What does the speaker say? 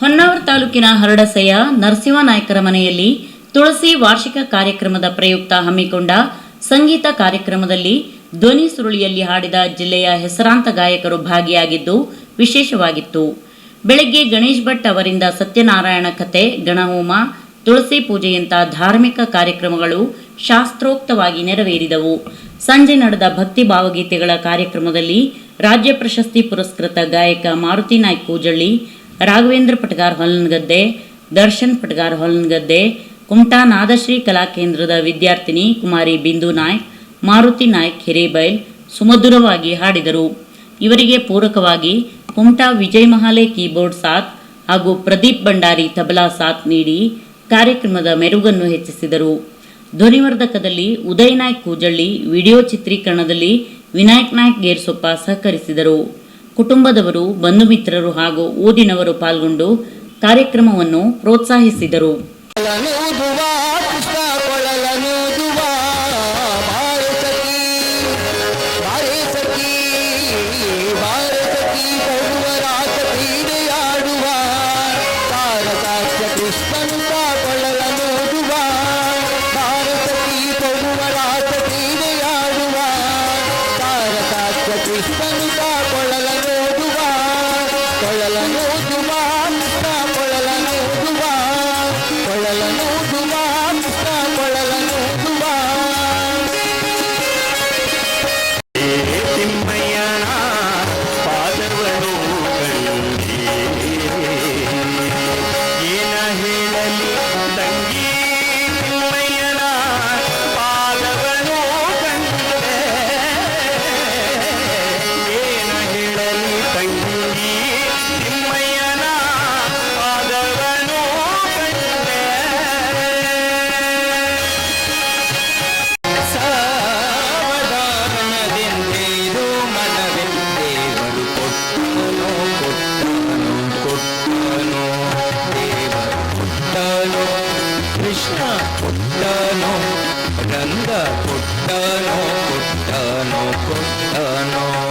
ಹೊನ್ನಾವರ ತಾಲೂಕಿನ ಹರಡಸೆಯ ನರಸಿಂಹ ನಾಯ್ಕರ ಮನೆಯಲ್ಲಿ ತುಳಸಿ ವಾರ್ಷಿಕ ಕಾರ್ಯಕ್ರಮದ ಪ್ರಯುಕ್ತ ಹಮ್ಮಿಕೊಂಡ ಸಂಗೀತ ಕಾರ್ಯಕ್ರಮದಲ್ಲಿ ಧ್ವನಿ ಸುರುಳಿಯಲ್ಲಿ ಹಾಡಿದ ಜಿಲ್ಲೆಯ ಹೆಸರಾಂತ ಗಾಯಕರು ಭಾಗಿಯಾಗಿದ್ದು ವಿಶೇಷವಾಗಿತ್ತು. ಬೆಳಗ್ಗೆ ಗಣೇಶ್ ಭಟ್ ಅವರಿಂದ ಸತ್ಯನಾರಾಯಣ ಕಥೆ ಗಣಹೋಮ, ತುಳಸಿ ಪೂಜೆಯಂತಹ ಧಾರ್ಮಿಕ ಕಾರ್ಯಕ್ರಮಗಳು ಶಾಸ್ತ್ರೋಕ್ತವಾಗಿ ನೆರವೇರಿದವು. ಸಂಜೆ ನಡೆದ ಭಕ್ತಿ ಭಾವಗೀತೆಗಳ ಕಾರ್ಯಕ್ರಮದಲ್ಲಿ ರಾಜ್ಯ ಪ್ರಶಸ್ತಿ ಪುರಸ್ಕೃತ ಗಾಯಕ ಮಾರುತಿ ನಾಯ್ಕ ಕೂಜಳ್ಳಿ ರಾಘವೇಂದ್ರ ಪಟಗಾರ್ ಹೊಲನಗದ್ದೆ ದರ್ಶನ್ ಪಟಗಾರ್ ಹೊಲನಗದ್ದೆ ಕುಮಟಾ ನಾದಶ್ರೀ ಕಲಾಕೇಂದ್ರದ ವಿದ್ಯಾರ್ಥಿನಿ ಕುಮಾರಿ ಬಿಂದು ನಾಯ್ಕ್, ಮಾರುತಿ ನಾಯ್ಕ್ ಹಿರೇಬೈಲ್ ಸುಮಧುರವಾಗಿ ಹಾಡಿದರು. ಇವರಿಗೆ ಪೂರಕವಾಗಿ ಕುಮಟಾ ವಿಜಯ್ ಮಹಾಲೆ ಕೀಬೋರ್ಡ್ ಸಾಥ್ ಹಾಗೂ ಪ್ರದೀಪ್ ಭಂಡಾರಿ ತಬಲಾ ಸಾಥ್ ನೀಡಿ ಕಾರ್ಯಕ್ರಮದ ಮೆರುಗನ್ನು ಹೆಚ್ಚಿಸಿದರು. ಧ್ವನಿವರ್ಧಕದಲ್ಲಿ ಉದಯ್ ನಾಯ್ಕ್ ಕೂಜಳ್ಳಿ, ವಿಡಿಯೋ ಚಿತ್ರೀಕರಣದಲ್ಲಿ ವಿನಾಯಕ್ ನಾಯ್ಕ್ ಗೇರ್ಸೊಪ್ಪ ಸಹಕರಿಸಿದರು. ಕುಟುಂಬದವರು ಬಂಧು ಮಿತ್ರರು ಹಾಗೂ ಊರಿನವರು ಪಾಲ್ಗೊಂಡು ಕಾರ್ಯಕ್ರಮವನ್ನು ಪ್ರೋತ್ಸಾಹಿಸಿದರು. ಕೊಳಲನೂದುವ la la. కృష్ణ పుట్టను రంగ పుట్టను పుట్టను పుట్టనో.